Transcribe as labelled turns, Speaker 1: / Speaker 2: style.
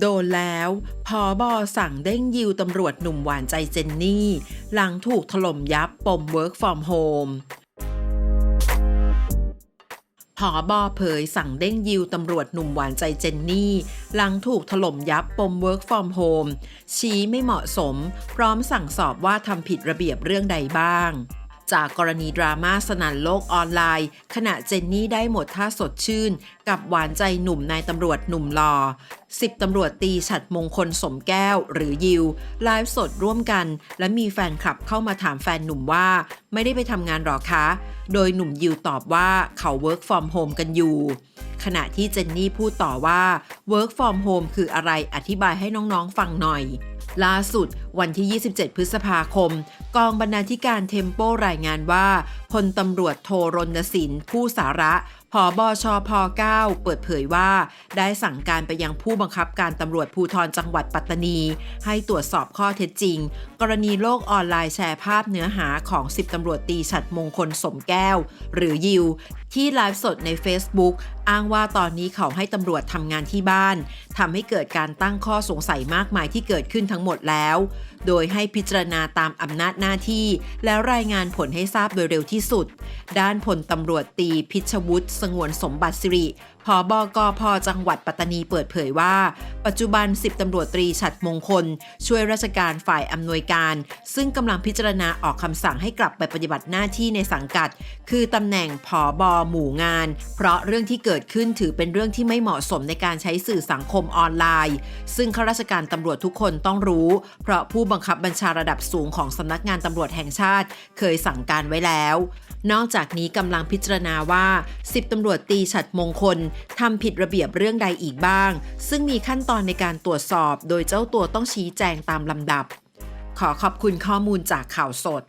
Speaker 1: โดนแล้วพอบอสั่งเด้งยิวตำรวจหนุ่มหวานใจเจนนี่ หลังถูกถล่มยับปม Work from Home ผอบอเผยสั่งเด้งยิวตำรวจหนุ่มหวานใจเจนนี่ หลังถูกถล่มยับปม Work from Home ชี้ไม่เหมาะสม พร้อมสั่งสอบว่าทำผิดระเบียบเรื่องใดบ้างจากกรณีดราม่าสนั่นโลกออนไลน์ ขณะเจนนี่ได้หมดท่าสดชื่นกับหวานใจหนุ่มนายตำรวจหนุ่มหลอสิบตำรวจตีฉัดมงคลสมแก้วหรือยิวไลฟ์สดร่วมกัน และมีแฟนคลับเข้ามาถามแฟนหนุ่มว่า ไม่ได้ไปทำงานหรอคะ โดยหนุ่มยิวตอบว่าเขา work from home กันอยู่ ขณะที่เจนนี่พูดต่อว่า work from home คืออะไรอธิบายให้น้องๆฟังหน่อยล่าสุดวันที่ 27 พฤษภาคม กองบรรณาธิการเทมโปรายงานว่าพลตำรวจโทรณสินผู้สาระ ผอบอชพ9เปิดเผยว่า ได้สั่งการไปยังผู้บังคับการตำรวจภูธรจังหวัดปัตตานี ให้ตรวจสอบข้อเท็จจริง กรณีโลกออนไลน์แชร์ภาพเนื้อหาของ 10ตำรวจตีฉัดมงคลสมแก้ว หรือยิว ที่ไลฟ์สดใน Facebook อ้างว่าตอนนี้เขาให้ตำรวจทำงานที่บ้านทำให้เกิดการตั้งข้อสงสัยมากมายที่เกิดขึ้นทั้งหมดแล้ว โดยให้พิจารณาตามอำนาจหน้าที่ แล้วรายงานผลให้ทราบโดยเร็วที่สุด ด้านพลตำรวจตีพิชวุฒิสงวนสมบัติสิริพอบกพจังหวัดปัตตานีเปิดเผยว่า ปัจจุบัน 10ตำรวจตรีฉัดมงคล ช่วยราชการฝ่ายอำนวยการ ซึ่งกำลังพิจารณาออกคำสั่งให้กลับไปปฏิบัติหน้าที่ในสังกัด คือตำแหน่งผอบอหมู่งาน เพราะเรื่องที่เกิดขึ้นถือเป็นเรื่องที่ไม่เหมาะสมในการใช้สื่อสังคมออนไลน์ ซึ่งข้าราชการตำรวจทุกคนต้องรู้ เพราะผู้บังคับบัญชาระดับสูงของสำนักงานตำรวจแห่งชาติ เคยสั่งการไว้แล้ว นอกจากนี้กำลังพิจารณาว่า 10ตำรวจตีฉัดมงคลทำผิดระเบียบเรื่องใดอีกบ้าง ซึ่งมีขั้นตอนในการตรวจสอบ โดยเจ้าตัวต้องชี้แจงตามลำดับ ขอขอบคุณข้อมูลจากข่าวสด